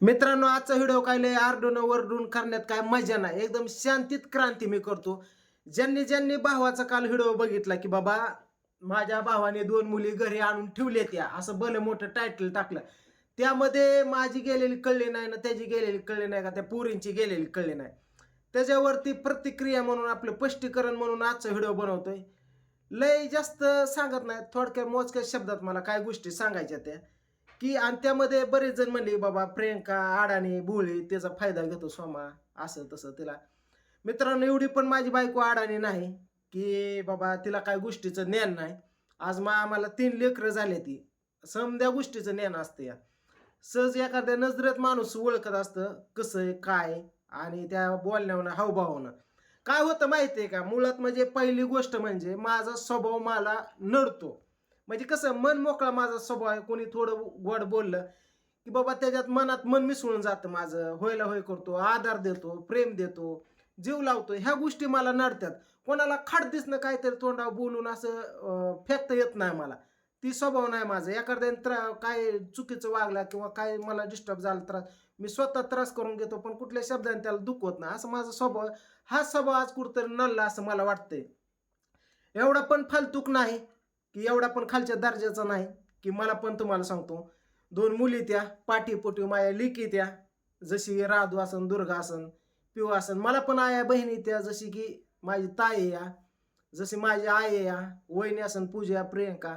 मित्रांनो आजचा व्हिडिओ काय लय आरडून वरडून करण्यात काय मजा नाही. एकदम शांतीत क्रांती मी करतो. ज्यांनी ज्यांनी भावाचा काल व्हिडिओ बघितला की बाबा माझ्या भावाने दोन मुली घरी आणून ठेवल्यात या असं भलं मोठं टायटल टाकलं. त्यामध्ये माझी गेलेली कळली नाही ना त्याची गेलेली कळली नाही का त्या पुरींची गेलेली कळली नाही. त्याच्यावरती प्रतिक्रिया म्हणून आपलं स्पष्टीकरण म्हणून आजचा व्हिडिओ बनवतोय. लय जास्त सांगत नाही थोडक्या मोजक्या शब्दात मला काय गोष्टी सांगायच्या त्या. की आणि त्यामध्ये बरेच जण म्हणले बाबा प्रियंका अडाणी भोळी त्याचा फायदा घेतो सोमा असं तसं तिला. मित्रांनो एवढी पण माझी बायको अडाणी नाही की बाबा तिला काय गोष्टीचं ज्ञान नाही. आज मा आम्हाला तीन लेकरं झाले ती. समद्या गोष्टीचं ज्ञान असतं या. सहज एखाद्या नजरेत माणूस ओळखत असतं कसं आहे काय आणि त्या बोलण्यावरनं हावभावानं काय होतं माहिती आहे का? मुळात म्हणजे पहिली गोष्ट म्हणजे माझा स्वभाव मला नडतो. म्हणजे कसं मन मोकळा माझा स्वभाव आहे. कोणी थोडं गोड बोललं की बाबा त्याच्यात मनात मन मिसळून जातं माझं. होयला होय करतो आधार देतो प्रेम देतो जीव लावतो. ह्या गोष्टी मला नडतात कोणाला खाट दिसणं काहीतरी तोंडावर बोलून असं फेकता येत नाही मला. ती स्वभाव नाही माझा. एखाद्याने त्रा काय चुकीचं वागला किंवा काय मला डिस्टर्ब झाला त्रास मी स्वतः त्रास करून घेतो पण कुठल्या शब्दाने त्याला दुखवत नाही. असं माझा स्वभाव हा स्वभाव आज कुठंतरी नडला असं मला वाटतंय. एवढा पण फालतूक नाही. की एवढा पण खालच्या दर्जाचा नाही की मला पण तुम्हाला सांगतो. दोन मुली त्या पाठीपोटी माया लिकी त्या जशी राधू असन दुर्गा असन पिऊ असन. मला पण आया बहिणी त्या जशी की माझी ताई या जशी माझी आई या वहिनी असन पूजा प्रियंका.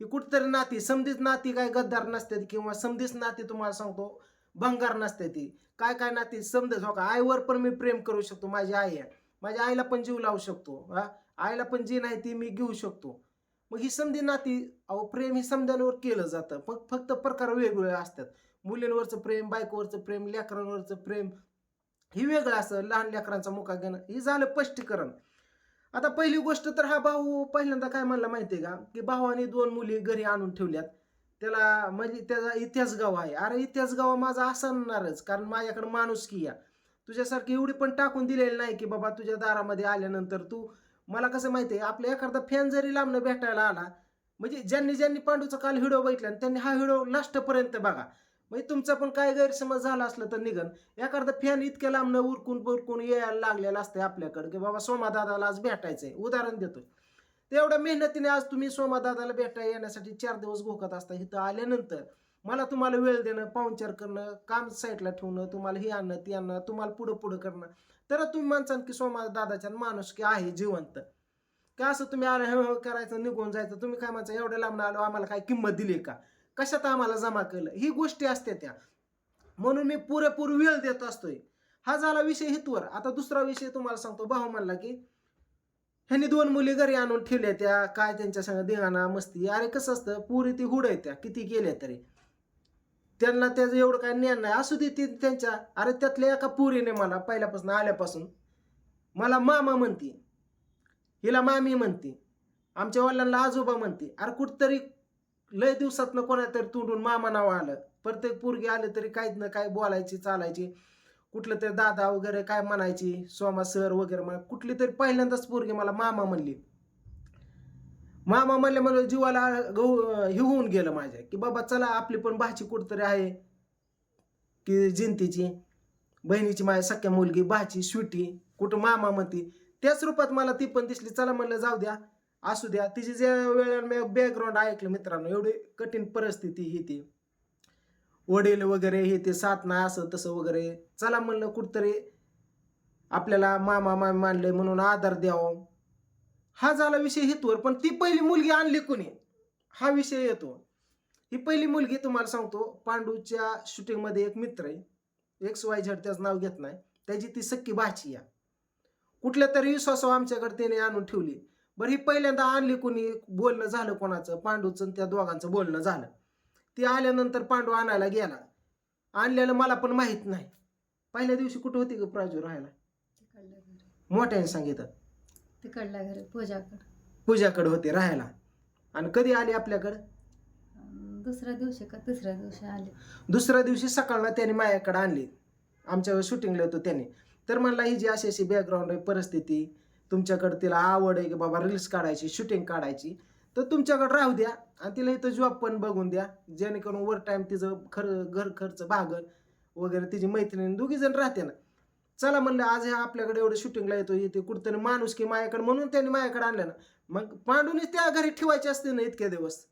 ही कुठतरी नाती समधीच नाती काय गद्दार नसते किंवा समधीच नाती तुम्हाला सांगतो भंगार नसते ती. काय काय नाती समजत हो का? आईवर पण मी प्रेम करू शकतो माझी आई आहे. माझ्या आईला पण जीव लावू शकतो हा. आईला पण जी नाही ती मी घेऊ शकतो. मग ही समधी नाती अहो प्रेम ही समध्यांवर केलं जातं. मग फक्त प्रकार वेगवेगळे असतात. मुलींवरचं प्रेम बायकोवरचं प्रेम लेकरांवरचं प्रेम हे वेगळं असं लहान लेकरांचा मुका घेणं हे झालं स्पष्टीकरण. आता पहिली गोष्ट तर हा भाऊ पहिल्यांदा काय म्हणला माहिती आहे का? की भावाने दोन मुली घरी आणून ठेवल्यात. त्याला म्हणजे त्याचा इतिहास गाव आहे. अरे इतिहास गाव माझा असणारच कारण माझ्याकडे माणूस की या तुझ्यासारखी एवढी पण टाकून दिलेली नाही की बाबा तुझ्या दारामध्ये आल्यानंतर तू मला कसं माहिती आहे आपल्या एखादा फॅन जरी लांबनं भेटायला आला म्हणजे ज्यांनी ज्यांनी पांडूचा काल व्हिडिओ बघितला आणि त्यांनी हा व्हिडिओ लास्टपर्यंत बघा. म्हणजे तुमचा पण काय गैरसमज झाला असलं तर निघन. एखादा फॅन इतक्या लांबनं उरकून बुरकून यायला लागलेला असतं आपल्याकडे की बाबा सोमादादाला आज भेटायचंय उदाहरण देतोय. तेवढ्या मेहनतीने आज तुम्ही सोमादादाला भेटा येण्यासाठी चार दिवस घोकत असता इथं आल्यानंतर मला तुम्हाला वेळ देणं पाहुणचार करणं काम साईडला ठेवणं तुम्हाला हे आणणं ते आणणं तुम्हाला पुढं पुढं करणं. तर तुम्ही माणसान की सोमा दादाच्या माणूस की आहे जिवंत. का असं तुम्ही आलं हे करायचं निघून जायचं? तुम्ही काय म्हणता एवढं लांब आलो आम्हाला काय किंमत दिली का? कशात आम्हाला जमा केलं? ही गोष्टी असते त्या. म्हणून मी पुरेपूर वेळ देत असतोय. हा झाला विषय हितवर. आता दुसरा विषय तुम्हाला सांगतो. भाऊ म्हणला की ह्यांनी दोन मुली घरी आणून ठेवल्या त्या. काय त्यांच्या संग धिंगाणा मस्ती. अरे कसं असतं पुरी ती हुड त्या किती गेल्या तरी. त्यांना त्याचं एवढं काय ज्ञान नाही. असू दे ती त्यांच्या अरे त्यातल्या एका पुरीने मला पहिल्यापासून आल्यापासून. मला मामा म्हणते. हिला मामी म्हणते. आमच्या वडिलांना आजोबा म्हणते. अरे कुठतरी लय दिवसातनं कोणातरी तोंडून मामा नाव आलं. प्रत्येक पोरगी आले तरी काहीच ना काय बोलायची चालायची. कुठलं तरी दादा वगैरे काय म्हणायची सोमा सर वगैरे म्हणा कुठली तरी पहिल्यांदाच पोरगी मला मामा म्हणली. मामा म्हणले म्हणलं जीवाला गहू हे होऊन गेलं माझ्या. की बाबा चला आपली पण भाची कुठतरी आहे. की जिंतीची बहिणीची माझ्या सख्या मुलगी भाची स्वीटी कुठं मामा म्हणती त्याच रूपात मला ती पण दिसली. चला म्हणलं जाऊ द्या असू द्या. तिची जे वेळेला मी बॅकग्राऊंड ऐकलं मित्रांनो एवढी कठीण परिस्थिती ही ती. वडील वगैरे हे ते साथ नाही असं तसं वगैरे. चला म्हणलं कुठतरी आपल्याला मामा मामी मानले म्हणून आधार द्यावं. हा झाला विषय हेतूवर पण ती पहिली मुलगी आणली कोणी? हा विषय येतो. ही पहिली मुलगी तुम्हाला सांगतो पांडूच्या शूटिंगमध्ये एक मित्र आहे. एक्स वाय झेड त्याचं नाव घेत नाही. त्याची ती सक्की भाची या कुठल्या तरी विश्वासावर आमच्याकडे त्याने आणून ठेवली. बरं ही पहिल्यांदा आणली कोणी? बोलणं झालं कोणाचं? पांडूचं आणि त्या दोघांचं बोलणं झालं. ती आल्यानंतर पांडू आणायला गेला. आणलेलं मला पण माहीत नाही. पहिल्या दिवशी कुठं होती ग प्राजू राहायला? मोठ्याने सांगितलं. तिकडल्या घरी पूजाकडं. पूजाकडे होते राहायला. आणि कधी आली आपल्याकडं? अं, दुसऱ्या दिवशी का तिसऱ्या दिवशी आले. दुसऱ्या दिवशी सकाळला त्याने माझ्याकडे आणली. आमच्या शूटिंगला होतो त्याने. तर म्हणला ही जी अशी अशी बॅकग्राऊंड आहे परिस्थिती तुमच्याकडे तिला आवड आहे की बाबा रील्स काढायची शूटिंग काढायची तर तुमच्याकडे राहू द्या आणि तिला इथं जॉब पण बघून द्या. जेणेकरून वर टाईम तिचं खर घर खर्च भागल. वगैरे तिची मैत्रिणी दोघी जण राहते ना चला म्हणलं आज ह्या आपल्याकडे एवढं शूटिंगला येतो येते कुठतरी माणूस की माझ्याकडे म्हणून त्यांनी माझ्याकडे आणलं ना. मग पांडूनीच त्या घरी ठेवायचे असते ना इतके दिवस.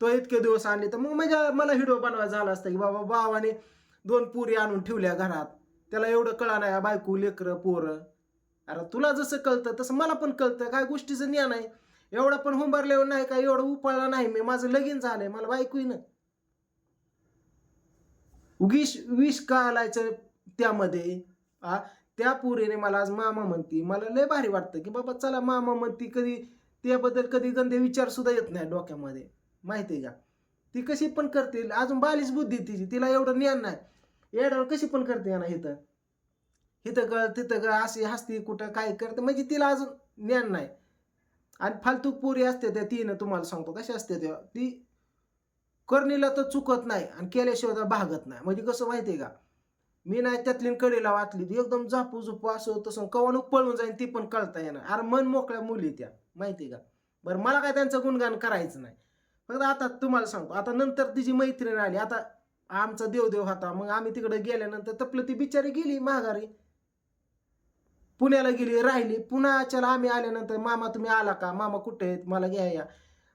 तो इतके दिवस आणले तर मग म्हणजे मला व्हिडिओ बनवायचा झाला असता की बाबा भावाने दोन पुरी आणून ठेवल्या घरात. त्याला एवढं कळा नाही बायको लेकरं पोरं. अरे तुला जसं कळतं तसं मला पण कळतं. काय गोष्टीचं ज्ञान आहे? एवढा पण हुंबारल्यावर नाही का? एवढं उपाळला नाही मी. माझं लगीन झालंय. मला बायको ना. उगीश विष का आलायचं त्यामध्ये. आ त्या पुरीने मला आज मामा म्हणती मला लय भारी वाटतं की बाबा चला मामा म्हणती कधी त्याबद्दल कधी गंदे विचार सुद्धा येत नाही डोक्यामध्ये. माहिती आहे का? ती कशी पण करते अजून बालीच बुद्धी तिची तिला एवढं ज्ञान नाही. एवढं कशी पण करते ना इथं. इथं कळ तिथं कळ अशी हसती कुठं काय करते म्हणजे तिला अजून ज्ञान नाही. आणि फालतू पुरी असते त्या तिनं तुम्हाला सांगतो कशी असते त्या ती करणीला तर चुकत नाही आणि केल्याशिवाय तर भागत नाही. म्हणजे कसं माहिती आहे का? मी नाही त्यातली कडीला वाटली ती. एकदम झापू झुपू असं तसं कवान पळून जाईन ती पण कळता येणार अरे मन मोकळ्या मुली त्या माहिती आहे का? बरं मला काय त्यांचं गुणगान करायचं नाही. फक्त आता तुम्हाला सांगतो आता नंतर तिची मैत्रीण आली आता आमचा देवदेव होता मग आम्ही तिकडे गेल्यानंतर तपलं ती बिचारी गेली माघारी. पुण्याला गेली राहिली. पुन्हा चला आम्ही आल्यानंतर मामा तुम्ही आला का? मामा कुठे आहेत? मला घ्या या.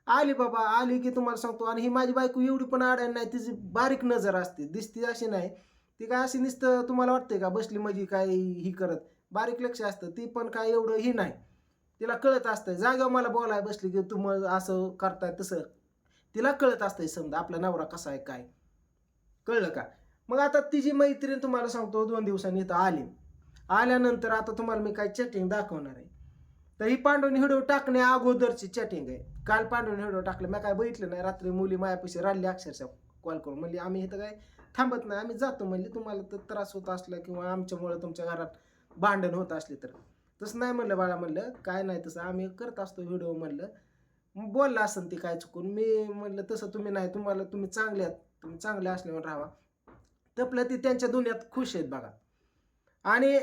आली बाबा आली की तुम्हाला सांगतो आणि ही माझी बायको एवढी पण आडायला नाही तिची बारीक नजर असते दिसती अशी नाही. ती काय अशी नुसतं तुम्हाला वाटतंय का बसली म्हणजे काय ही करत? बारीक लक्ष असतं ती पण काय एवढं ही नाही. तिला कळत असतं जागेवर मला बोलाय बसली की तुम असं करताय तसं. तिला कळत असतंय समजा आपला नवरा कसा आहे काय. कळलं का? मग आता तिची मैत्रीण तुम्हाला सांगतो दोन दिवसांनी इथं आली. आल्यानंतर आता तुम्हाला मी काय चॅटिंग दाखवणार आहे. तर ही पांडवनी व्हिडिओ टाकणे अगोदरची चॅटिंग आहे. काल पांडवनी व्हिडिओ टाकलं. मी काय बघितलं नाही रात्री मुली मायापाशी राहिली अक्षरशः कॉल करून. म्हणजे आम्ही इथं काय थांबत नाही. आम्ही जातो म्हणले तुम्हाला तर त्रास होत असला किंवा आमच्यामुळं तुमच्या घरात भांडण होत असले तर. तसं नाही म्हणलं बाळा म्हणलं काय नाही तसं. आम्ही करत असतो व्हिडिओ म्हणलं. बोलला असेल ते काय चुकून. मी म्हणलं तसं तुम्ही नाही. तुम्हाला तुम्ही चांगले आहात. तुम्ही चांगले असल्यावर राहा. तपलं ती त्यांच्या दुनियात खुश आहेत बघा. आणि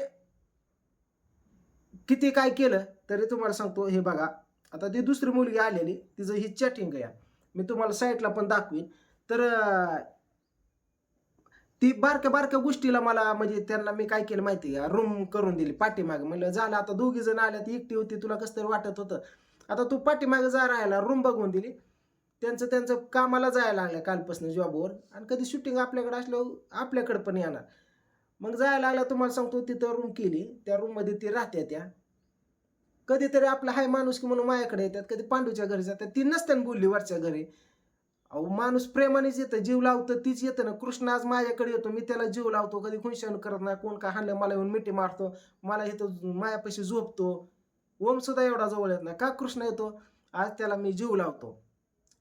किती काय केलं तरी तुम्हाला सांगतो हे बघा. आता ती दुसरी मुलगी आलेली. तिचं ही चॅटिंग आहे. मी तुम्हाला साईटला पण दाखवीन. तर ती बारक्या बारक्या गोष्टीला मला म्हणजे त्यांना मी काय केलं माहिती का? रूम करून दिली पाठीमाग. म्हणलं झालं आता दोघी जण आल्या ती एकटी होती तुला कसं तरी वाटत होतं. आता तू पाठीमाग जा राहायला रूम बघून दिली. त्यांचं त्यांचं कामाला जायला लागलं कालपासून जॉबवर आणि कधी शूटिंग आपल्याकडे असलं आपल्याकडे पण येणार. मग जायला लागला तुम्हाला सांगतो तिथं रूम केली. त्या रूममध्ये ती राहत्या त्या. कधीतरी आपला हाय माणूस की म्हणून माझ्याकडे येतात. कधी पांडूच्या घरी जातात. ती नसताना बोलली वरच्या घरी. अहो माणूस प्रेमानेच येतं जीव लावतं तीच येतं ना. कृष्ण आज माझ्याकडे येतो मी त्याला जीव लावतो कधी खुंशान करत नाही कोण काय हाणलं मला येऊन मिठी मारतो मला इथं मायापाशी झोपतो. ओम सुद्धा एवढा जवळ येत नाही. का कृष्ण येतो? आज त्याला मी जीव लावतो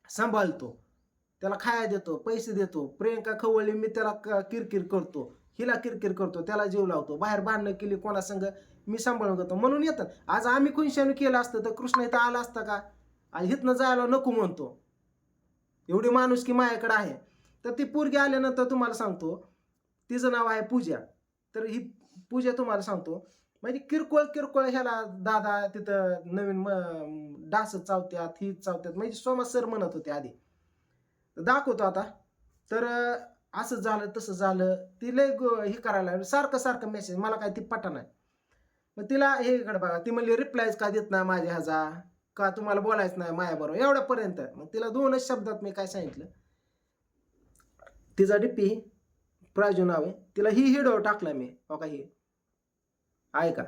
सांभाळतो त्याला खाया देतो पैसे देतो प्रियंका खवळली मी त्याला क- किरकिर करतो हिला किरकिर करतो त्याला जीव लावतो. बाहेर भांडणं केली कोणासंग मी सांभाळून घेतो. म्हणून येतं. आज आम्ही खुंशानं केलं असतं तर कृष्ण इथं आला असता का? आज हिथनं जायला नको म्हणतो. एवढी माणूस की माझ्याकडे आहे. तर ती पोरगी आल्यानंतर तुम्हाला सांगतो तिचं नाव आहे पूजा. तर ही पूजा तुम्हाला सांगतो म्हणजे किरकोळ किरकोळ ह्याला दादा तिथं नवीन म- डास चावत्यात ही चावत्यात म्हणजे सोमा सर म्हणत होते आधी. दाखवतो आता. तर असं झालं तसं झालं. ती लय ग- हे करायला सारखं सारखं मेसेज मला काय ती पटा नाही. मग तिला हे इकडे बघा ती म्हणली रिप्लायच का देत नाही माझ्या ह्याचा? का तुम्हाला बोलायचं नाही माझ्याबरोबर एवढ्यापर्यंत. मग तिला दोनच शब्दात मी काय सांगितलं? तिचा डिप्पी प्राजू नाव आहे. तिला ही हिडो टाकला मी. हो का ही? ऐका.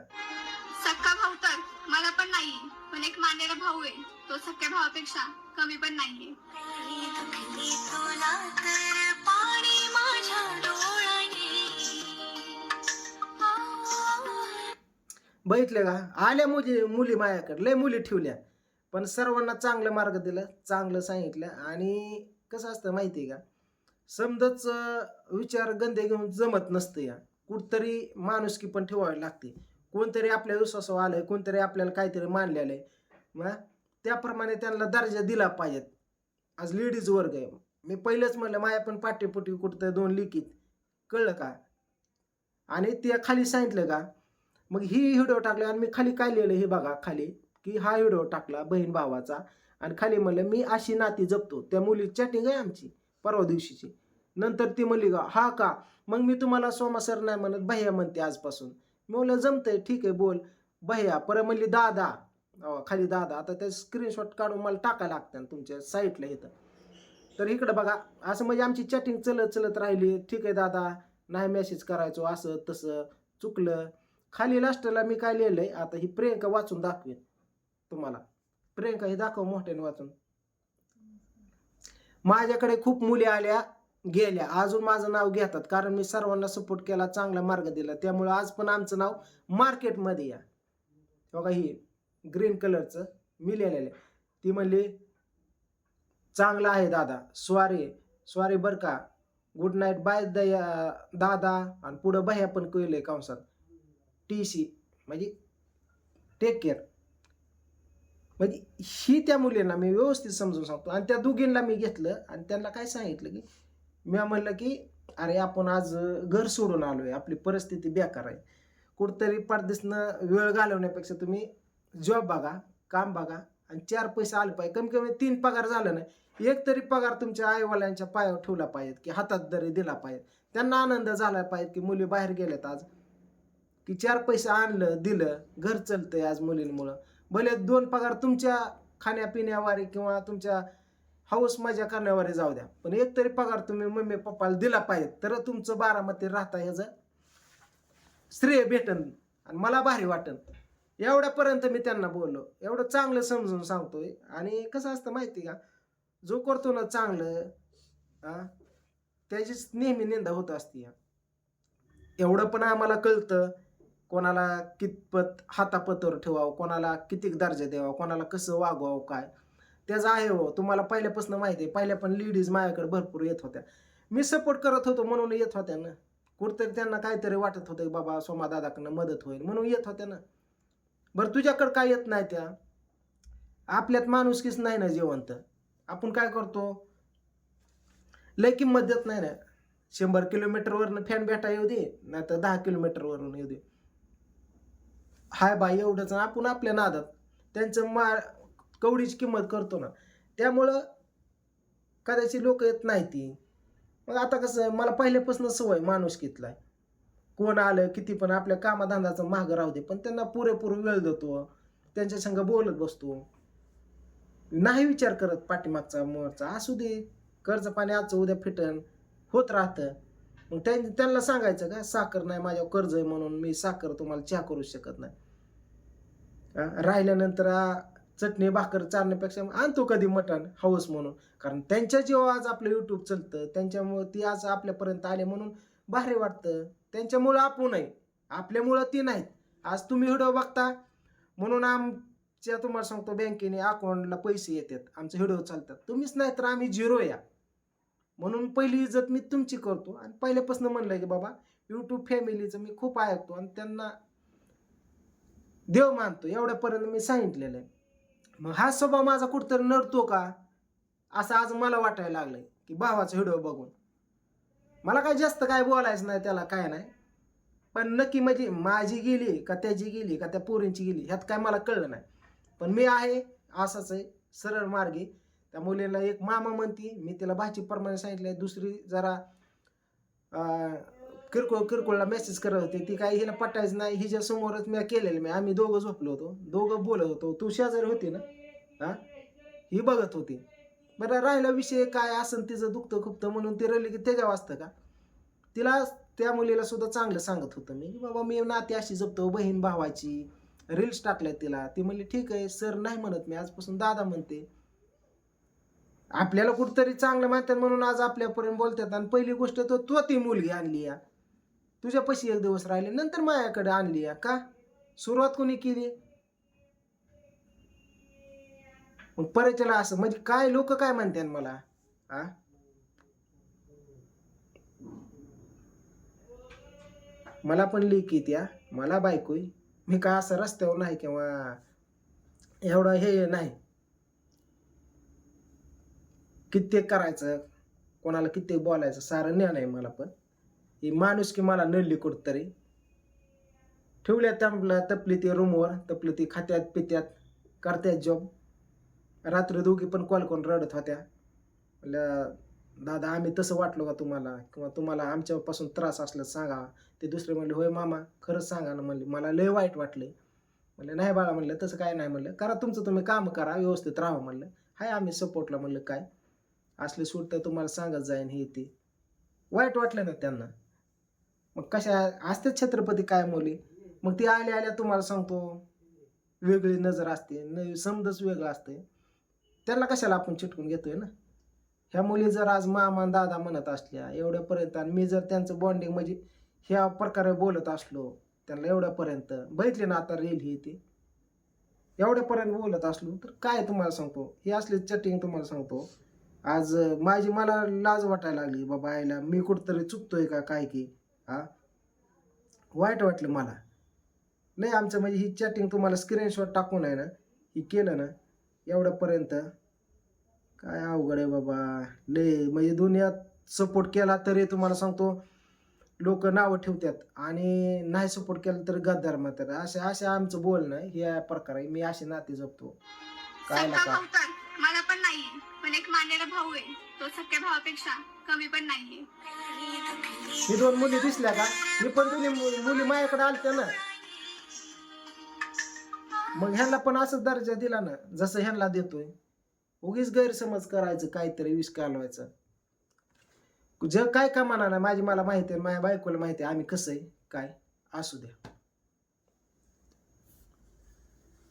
सक्का भाऊ तर मला पण नाही. पण एक मानेरा भाऊ आहे. तो सख्या भावापेक्षा कमी पण नाहीये. दुखली तुला तर पाणी माझ्या डोळ्याने. बघितले का? आल्या मुली मुली माझ्याकडे. लय मुली ठेवल्या. पण सर्वांना चांगलं मार्ग दिलं चांगलं सांगितलं आणि कसं असतं माहिती आहे का? समजच विचार गंदे घेऊन जमत नसतं या. कुठतरी माणुसकी पण ठेवावी लागते. कोणतरी आपल्या विश्वासावर आलंय कोणतरी आपल्याला काहीतरी मानलेलं आहे. मग त्याप्रमाणे त्यांना दर्जा दिला पाहिजेत. आज लेडीज वर्ग आहे. मी पहिलंच म्हणलं माझ्या पण पाठीपुटी कुठं दोन लिखित. कळलं का? आणि त्या खाली सांगितलं का? मग ही व्हिडिओ टाकले आणि मी खाली काय लिहिलं हे बघा खाली. की हा व्हिडिओ टाकला बहीण भावाचा आणि खाली म्हणलं मी अशी नाती जपतो त्या मुली चॅटिंग आहे आमची परवा दिवशीची. नंतर ती म्हणली का हा का? मग मी तुम्हाला सोमा सर नाही म्हणत भैया म्हणते आजपासून. मी म्हणलं जमतंय ठीक आहे बोल. भैया परत म्हणली दादा. खाली दादा आता ते स्क्रीनशॉट काढून मला टाकायला लागतं तुमच्या साईटला इथं. तर इकडं बघा असं म्हणजे आमची चॅटिंग चलत चलत राहिली. ठीक आहे दादा नाही मेसेज करायचो असं तसं चुकलं. खाली लास्टला मी काय लिहिलंय आता ही प्रियंका वाचून दाखवेन. तुम्हाला. प्रियंका हे दाखव मोठ्याने वाचून. माझ्याकडे खूप मुली आल्या गेल्या. अजून माझं नाव घेतात. कारण मी सर्वांना सपोर्ट केला चांगला मार्ग दिला. त्यामुळे आज पण आमचं नाव मार्केटमध्ये या. बघा ही ग्रीन कलरचं मी लिहिलेलं आहे. ती म्हणली चांगला आहे दादा. स्वारी स्वारी बरं का. गुड नाईट बाय दया दादा. आणि पुढं भैया पण कळलंय कंसात. टी सी म्हणजे टेक केअर म्हणजे ही त्या मुलींना मी व्यवस्थित समजून सांगतो. आणि त्या दोघींना मी घेतलं आणि त्यांना काय सांगितलं की मी म्हणलं की अरे आपण आज घर सोडून आलो आहे आपली परिस्थिती बेकार आहे. कुठतरी परदेशनं वेळ घालवण्यापेक्षा तुम्ही जॉब बघा काम बघा आणि चार पैसे आले पाहिजे. कमी कमी तीन पगार झालं नाही एक तरी पगार तुमच्या आईवडिलांच्या पायावर ठेवला पाहिजेत की हातात दरी दिला पाहिजे त्यांना आनंद झाला पाहिजे की मुली बाहेर गेल्यात आज. की चार पैसे आणलं दिलं घर चलतंय आज मुलींमुळं. भले दोन पगार तुमच्या खाण्यापिण्यावारी किंवा तुमच्या हाऊस मजा करण्यावर जाऊ द्या. पण एक तरी पगार तुम्ही मम्मी पप्पाला दिला पाहिजे तर तुमचं बारामती राहता ह्याचं श्रेय भेटन आणि मला भारी वाटन. एवढ्यापर्यंत मी त्यांना बोललो. एवढं चांगलं समजून सांगतोय. आणि कसं असतं माहिती का? जो करतो ना चांगलं त्याचीच नेहमी निंदा होत असते. एवढं पण आम्हाला कळतं. कोणाला कितपत हातापतर ठेवावं कोणाला किती दर्जा द्यावा कोणाला कसं वागवावं काय? त्याचं आहे हो. तुम्हाला पहिल्यापासून माहिती आहे पहिल्या पण लेडीज माझ्याकडे भरपूर येत होत्या. मी सपोर्ट करत होतो म्हणून येत होत्या ना. कुठतरी त्यांना काहीतरी वाटत होतं बाबा सोमा दादाकडनं मदत होईल म्हणून येत होत्या ना. बरं तुझ्याकडं काय येत नाही त्या? आपल्यात माणुसकीच नाही ना जिवंत. आपण काय करतो? लय किंमत देत नाही ना. शंभर किलोमीटरवरनं फॅन भेटा येऊ दे नाही तर दहा किलोमीटरवरून येऊ दे. हाय बाई एवढंच आपण आपल्या नादात. त्यांचं मा कवडीची किंमत करतो ना. त्यामुळं कदाचित लोक येत नाही ती. मग आता कसं मला पहिल्यापासून सवय माणूस आहे कोण आलं किती पण आपल्या कामाधंदाचं मागं राहू दे पण त्यांना पुरेपूर वेळ देतो. त्यांच्या संग बोलत बसतो. नाही विचार करत पाठीमागचा मोरचा असू दे कर्ज पाणी आजचं उद्या फिटन होत राहतं. मग त्यां त्यांना सांगायचं का साखर नाही माझ्यावर कर्ज आहे म्हणून मी साखर तुम्हाला चहा करू शकत नाही. राहिल्यानंतर चटणी भाकर चारण्यापेक्षा आणतो कधी मटण हाऊस म्हणून. कारण त्यांच्या जेव्हा आज आपलं युट्यूब चालतं त्यांच्यामुळं ती आज आपल्यापर्यंत आले म्हणून भारी वाटतं. त्यांच्यामुळं आपण आहे आपल्यामुळं ती नाहीत. आज तुम्ही व्हिडिओ बघता म्हणून आमच्या तुम्हाला सांगतो बँकेने अकाउंटला पैसे येतात. आमचे व्हिडिओ चालतात. तुम्हीच नाही तर आम्ही झिरो या. म्हणून पहिली इज्जत मी तुमची करतो. आणि पहिल्यापासून म्हणलं की बाबा यूट्यूब फॅमिलीचं मी खूप ऐकतो आणि त्यांना देव मानतो. एवढ्यापर्यंत मी सांगितलेलं आहे. मग हा स्वभाव माझा कुठतरी नडतो का? असं आज मला वाटायला लागलंय की भावाचा व्हिडिओ बघून. मला काय जास्त काय बोलायचं नाही त्याला काय नाही. पण नक्की म्हणजे माझी गेली का त्याची गेली का त्या पोरींची गेली ह्यात काय मला कळलं नाही. पण मी आहे असाच आहे सरळ मार्गी त्या मुलीला एक मामा म्हणती मी तिला भाची प्रमाणे सांगितलंय दुसरी जरा किरकोळ किरकोळला मेसेज करत होती. ती काही हिला पटायचं नाही हिच्या समोरच मी केलेलं मी. आम्ही दोघं झोपलो होतो. दोघं बोलत होतो. तू शेजारी होती ना? हा? ही बघत होती. बरं राहिला विषय काय असं तिचं दुखतं खुपतं म्हणून ती रली की त्याच्या वाचतं का? तिला त्या मुलीला सुद्धा चांगलं सांगत होतं मी. की बाबा मी नाती अशी जपतो बहीण भावाची. रील्स टाकल्या तिला. ती म्हणली ठीक आहे सर नाही म्हणत मी. आजपासून दादा म्हणते. आपल्याला कुठतरी चांगलं मानतात म्हणून आज आपल्यापर्यंत बोलतात. आणि पहिली गोष्ट तो तो ती मुलगी आणली या. तुझ्या एक दिवस राहिले नंतर माझ्याकडे आणली या. का? सुरुवात कोणी केली? मग परचला असं म्हणजे काय लोक काय म्हणतात मला? हा मला पण लेकी त्या मला बायकोय मी काय असं रस्त्यावर नाही किंवा एवढं हे नाही. कित्येक करायचं कोणाला कित्येक बोलायचं सारं ज्ञान आहे मला पण. ही माणूस की मला नडली कुठतरी. ठेवल्या त्याला तपली ती रूमवर तपली ती खात्यात पित्यात करत्यात जॉब रात्री दोघी पण कॉल करून रडत होत्या. म्हटलं दादा आम्ही तसं वाटलो का तुम्हाला? किंवा तुम्हाला आमच्यापासून त्रास असला सांगा. ते दुसरे म्हणले होय मामा खरंच सांगा ना म्हणले. मला लय वाईट वाटले म्हणलं नाही बाळा म्हणलं तसं काय नाही म्हणलं करा तुमचं तुम्ही काम करा व्यवस्थित राहा म्हणलं. हाय आम्ही सपोर्टला म्हणलं काय? असले सूट तर तुम्हाला सांगत जाईन हे ते. वाईट वाटलं ना त्यांना. मग कशा असते छत्रपती काय मुली? मग ती आल्या आल्या तुम्हाला सांगतो वेगळी नजर असते न समजच वेगळं असते. त्यांना कशाला आपण चिटकून घेतोय ना? ह्या मुली जर आज मामा दादा म्हणत असल्या एवढ्यापर्यंत आणि मी जर त्यांचं बॉन्डिंग म्हणजे ह्या प्रकारे बोलत असलो त्यांना एवढ्यापर्यंत बघितले ना आता रेल ही ती? एवढ्यापर्यंत बोलत असलो तर काय तुम्हाला सांगतो? हे असली चटिंग तुम्हाला सांगतो. आज माझी मला लाज वाटायला लागली बाबा आईला मी कुठंतरी चुकतोय का काय की? हा? वाईट वाटलं मला. नाही आमचं म्हणजे ही चॅटिंग तुम्हाला स्क्रीनशॉट टाकून आहे ना ही केलं ना एवढ्यापर्यंत. काय अवघड आहे बाबा. लय म्हणजे दुनियात सपोर्ट केला तरी तुम्हाला सांगतो लोक नावं ठेवतात आणि नाही सपोर्ट केला तर गद्दार मात्र असे असे आमचं बोलणं हे प्रकार आहे मी असे नाते जपतो. काय नका. मला पण नाहीये पण एक मांडलेला भाऊ आहे. तो सख्या भावापेक्षा कमी पण नाहीये. ही दोन मुली दिसल्या का? मी पण दोन्ही मु- मुली माझ्याकडे आलत्या ना. मग ह्यांना पण असंच दर्जा दिला ना जसं ह्यांना देतोय. उगीच गैरसमज करायचं काहीतरी विष कालवायचं. जग काय का म्हणा ना माझी मला माहिती आहे माझ्या बायकोला माहिती आहे आम्ही कसं आहे काय असू द्या.